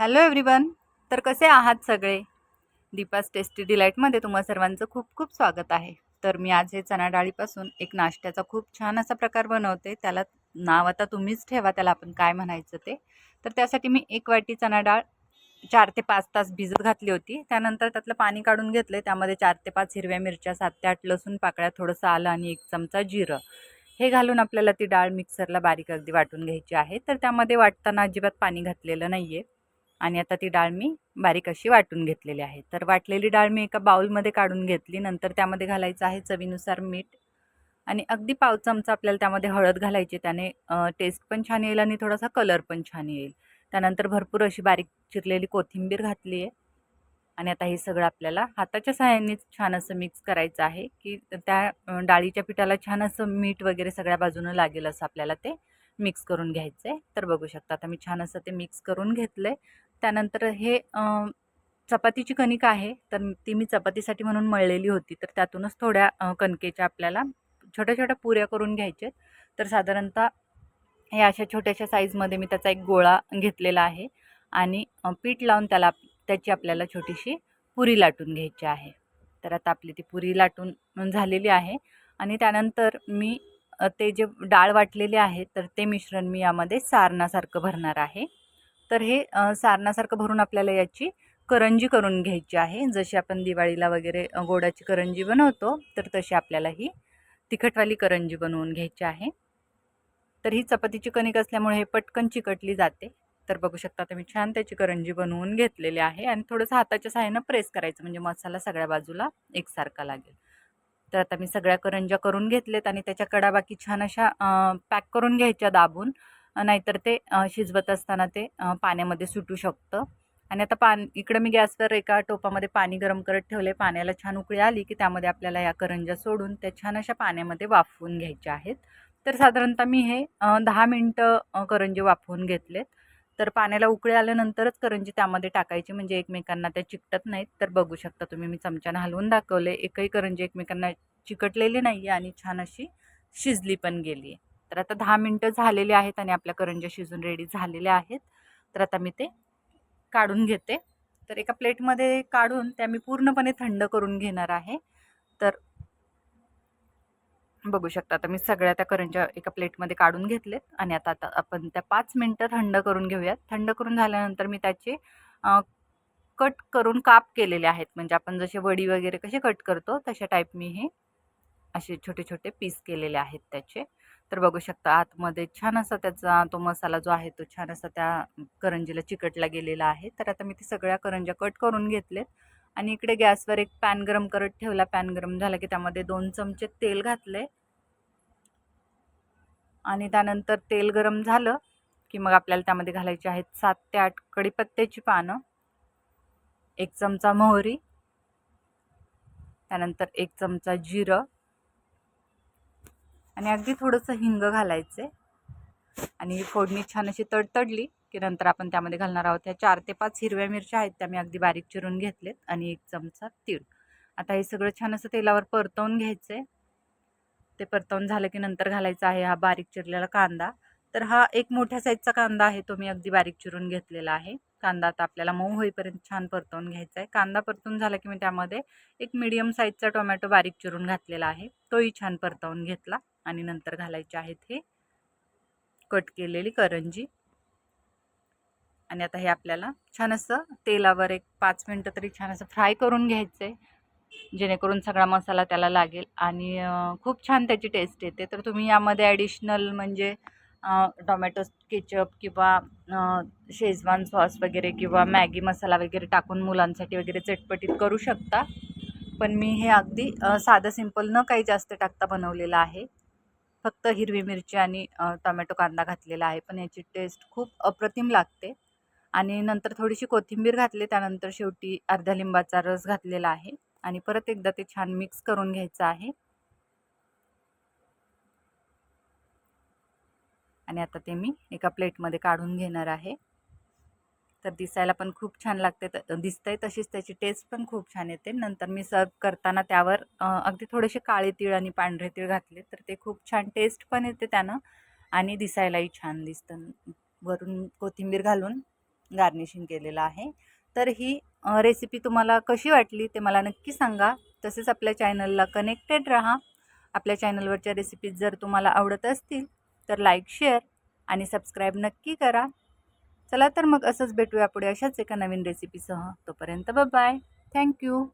Hello everyone तर कसे आहात सगळे? दीपास टेस्टी डिलाईटमध्ये तुम्हा सर्वांचं खूप खूप स्वागत आहे. तर मी आज हे चणा डाळीपासून एक नाश्त्याचा खूप छान असा प्रकार बनवते. त्याला नाव आता तुम्हीच ठेवा त्याला आपण काय म्हणायचं ते. तर त्यासाठी मी एक वाटी चणा डाळ चार ते पाच तास भिजत घातली होती. त्यानंतर त्यातलं पाणी काढून घेतलं त्यामध्ये चार ते पाच हिरव्या मिरच्या सात ते आठ लसूण पाकळ्या थोडंसं आलं आणि एक चमचा जिरं. हे घालून आपल्याला ती डाळ मिक्सरला बारीक अगदी वाटून घ्यायची आहे. तर त्यामध्ये वाटताना अजिबात पाणी घातलेलं नाही आहे आणि आता ती डाळ मी बारीक अशी वाटून घेतलेली आहे. तर वाटलेली डाळ मी एका बाउलमध्ये काढून घेतली. नंतर त्यामध्ये घालायचं आहे चवीनुसार मीठ. आणि अगदी पाव चमचा आपल्याला त्यामध्ये हळद घालायची. त्याने टेस्ट पण छान येईल आणि थोडासा कलर पण छान येईल. त्यानंतर भरपूर अशी बारीक चिरलेली कोथिंबीर घातली आहे. आणि आता हे सगळं आपल्याला हाताच्या सहाय्यानेच छान असं मिक्स करायचं आहे की त्या डाळीच्या पिठाला छान असं मीठ वगैरे सगळ्या बाजूनं लागेल असं आपल्याला ते मिक्स करून घ्यायचं आहे तर बघू शकता आता मी छान असं ते मिक्स करून घेतलं आहे त्यानंतर हे चपातीची कणिक आहे तर ती मी चपातीसाठी म्हणून मळलेली होती. तर त्यातूनच थोड्या कणकेच्या आपल्याला छोट्या छोट्या पुऱ्या करून घ्यायच्यात. तर साधारणतः हे अशा छोट्याशा साईजमध्ये मी त्याचा एक गोळा घेतलेला आहे आणि पीठ लावून त्याला त्याची आपल्याला छोटीशी पुरी लाटून घ्यायची आहे. तर आता आपली ती पुरी लाटून झालेली आहे आणि त्यानंतर मी ते जे डाळ वाटलेले आहे तर ते मिश्रण मी यामध्ये सारणासारखं भरणार आहे. तर हे सारणासारखं भरून आपल्याला याची करंजी करून घ्यायची आहे. जशी आपण दिवाळीला वगैरे गोडाची करंजी बनवतो तर तशी आपल्याला ही तिखटवाली करंजी बनवून घ्यायची आहे. तर ही चपातीची कणिक असल्यामुळे हे पटकन चिकटली जाते. तर बघू शकता तुम्ही छान त्याची करंजी बनवून घेतलेली आहे आणि थोडंसं हाताच्या सहाय्यानं प्रेस करायचं म्हणजे मसाला सगळ्या बाजूला एकसारखा लागेल. तर आता मी सगळ्या करंज्या करून घेतलेत आणि त्याच्या कडा बाकी छान अशा पॅक करून घ्यायच्या दाबून. नाहीतर ते शिजवत असताना ते पाण्यामध्ये सुटू शकतं. आणि आता पान इकडं मी गॅसवर एका टोपामध्ये पाणी गरम करत ठेवले पाण्याला छान उकळी आली की त्यामध्ये आपल्याला या करंज्या सोडून त्या छान अशा पाण्यामध्ये वाफवून घ्यायच्या आहेत. तर साधारणतः मी हे दहा मिनटं करंजी वाफवून घेतलेत. तर पाण्याला उकळी आल्यानंतरच करंजी त्यामध्ये टाकायची. म्हणजे एकमेकांना त्या चिकटत नाहीत. तर बघू शकता तुम्ही मी चमच्यानं हलवून दाखवले एकही करंजी एकमेकांना चिकटलेली नाही आहे आणि छान अशी शिजली पण गेली आहे तर आता दहा मिनटं झालेले आहेत आणि आपल्या करंज्या शिजून रेडी झालेल्या आहेत. तर आता मी ते काढून घेते. तर एका प्लेटमध्ये काढून त्या मी पूर्णपणे थंड करून घेणार आहे. तर बघू शकता आता मी सगळ्या त्या करंज्या एका प्लेटमध्ये काढून घेतलेत. आणि आता आता आपण त्या पाच मिनटं थंड करून घेऊयात. थंड करून झाल्यानंतर मी त्याचे कट करून काप केलेले आहेत. म्हणजे आपण जसे वडी वगैरे कसे कट करतो तशा टाईप मी हे असे छोटे छोटे पीस केलेले आहेत त्याचे. तर बघू शकता आतमध्ये छान असा त्याचा तो मसाला जो आहे तो छान असा त्या करंजीला चिकटला गेलेला आहे. तर आता मी ते सगळ्या करंज्या कट करून घेतलेत आणि इकडे गॅसवर एक पॅन गरम करत ठेवला. पॅन गरम झाला की त्यामध्ये दोन चमचे तेल घातले आणि त्यानंतर तेल गरम झालं की मग आपल्याला त्यामध्ये घालायचे आहेत सात ते आठ कडीपत्त्याची पानं एक चमचा मोहरी त्यानंतर एक चमचा जिरं आणि अगदी थोडंसं हिंग घालायचं आहे आणि फोडणी छान अशी तडतडली की नंतर आपण त्यामध्ये घालणार आहोत. ह्या चार ते पाच हिरव्या मिरच्या आहेत त्या मी अगदी बारीक चिरून घेतलेत आणि एक चमचा तीळ. आता हे सगळं छान असं तेलावर परतवून घ्यायचं आहे ते परतवून झालं की नंतर घालायचा आहे हा बारीक चिरलेला कांदा. तर हा एक मोठ्या साईजचा कांदा आहे तो मी अगदी बारीक चिरून घेतलेला आहे. कांदा आता आपल्याला मऊ होईपर्यंत छान परतवून घ्यायचा आहे कांदा परतून झाला की मी त्यामध्ये एक मिडियम साईजचा टोमॅटो बारीक चिरून घातलेला आहे. तोही छान परतवून घेतला. आणि नंतर घालायचे आहेत हे. कट केलेली करंजी. आणि आता हे आपल्याला छान असं तेलावर एक पाच मिनटं तरी छान असं फ्राय करून घ्यायचं आहे जेणेकरून सगळा मसाला त्याला लागेल. आणि खूप छान त्याची टेस्ट येते. तर तुम्ही यामध्ये ॲडिशनल म्हणजे टोमॅटो केचप किंवा शेजवान सॉस वगैरे किंवा मॅगी मसाला वगैरे टाकून मुलांसाठी वगैरे चटपटीत करू शकता. पण मी हे अगदी साधं सिंपल न काही जास्त टाकता बनवलेलं आहे. फक्त हिरवी मिरची आणि टोमॅटो कांदा घातलेला आहे. पण याची टेस्ट खूप अप्रतिम लागते. आणि नंतर थोडीशी कोथिंबीर घातली त्यानंतर शेवटी अर्ध्या लिंबाचा रस घातलेला आहे. आणि परत एकदा ते छान मिक्स करून घ्यायचं आहे. आणि आता ते मी एका प्लेटमध्ये काढून घेणार आहे. तर दिसायला पण खूप छान लागते. तर आहे तशीच त्याची टेस्ट पण खूप छान येते. नंतर मी सर्व करताना त्यावर अगदी थोडेसे काळे तीळ आणि पांढरे तीळ घातले तर ते खूप छान टेस्ट पण येते त्यानं आणि दिसायलाही छान दिसतं. वरून कोथिंबीर घालून गार्निशिंग केलेलं आहे. तर ही रेसिपी तुम्हाला कशी वाटली ते मला नक्की सांगा. तसेच आपल्या चॅनलला कनेक्टेड राहा. आपल्या चॅनलवरच्या रेसिपीज जर तुम्हाला आवडत असतील तर लाईक शेअर आणि सबस्क्राईब नक्की करा. चला तर मग असंच भेटूया पुढे अशाच एका नवीन रेसिपीसह तोपर्यंत बाय थँक्यू